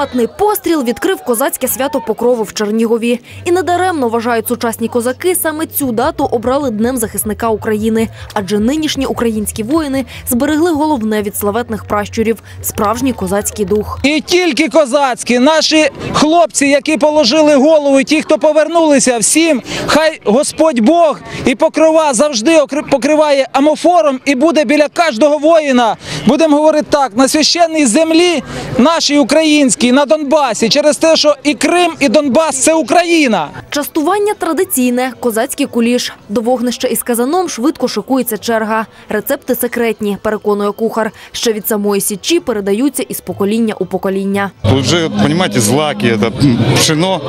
Гарматний постріл відкрив козацьке свято Покрову в Чернігові. І недаремно вважають сучасні козаки саме цю дату обрали Днем захисника України. Адже нинішні українські воїни зберегли головне від славетних пращурів справжній козацький дух. І тільки козацькі, наші хлопці, які положили голову, ті, хто повернулися, всім, хай Господь Бог і покрова завжди окри- покриває амофором і буде біля кожного воїна. Будемо говорити так, на священній землі нашій українській, на Донбасі, через те, що і Крим, і Донбас це Україна. Частування традиційне козацький куліш. До вогнища із казаном швидко шикується черга. Рецепти секретні, переконує кухар. Ще від самої січі передаються із покоління у покоління. Уже, понимаете, злаки, это пшено,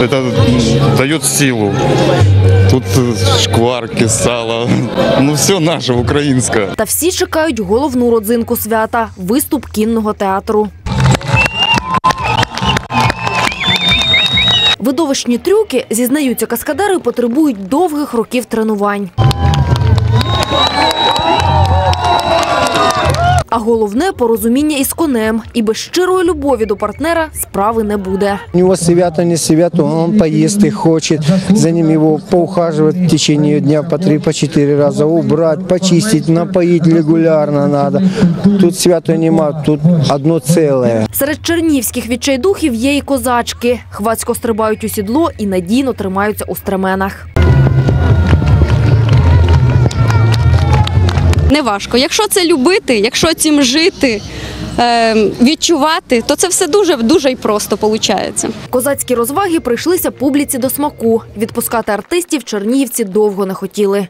это м, дает силу. Тут э, шкварки, сало, ну все наше, українське. Та всі чекають головну родзинку свята виступ кінного театру. Видовищні трюки, зізнаються каскадери, потребують довгих років тренувань. Головне порозуміння із конем. І без щирої любові до партнера справи не буде. У него свято, не свято, он поест и хочет. За ним его поухаживать в течение дня по три, по четыре раза. Убрать, почистить, напоить регулярно надо. Тут свято нема, тут одно целое. Серед чернівських відчайдухів є і козачки. Хвацько стрибають у сідло і надійно тримаються у стременах. Не важко. Якщо це любити, якщо цим жити, е, відчувати, то це все дуже дуже й просто виходить. Козацькі розваги прийшлися публіці до смаку. Відпускати артистів чернігівці довго не хотіли.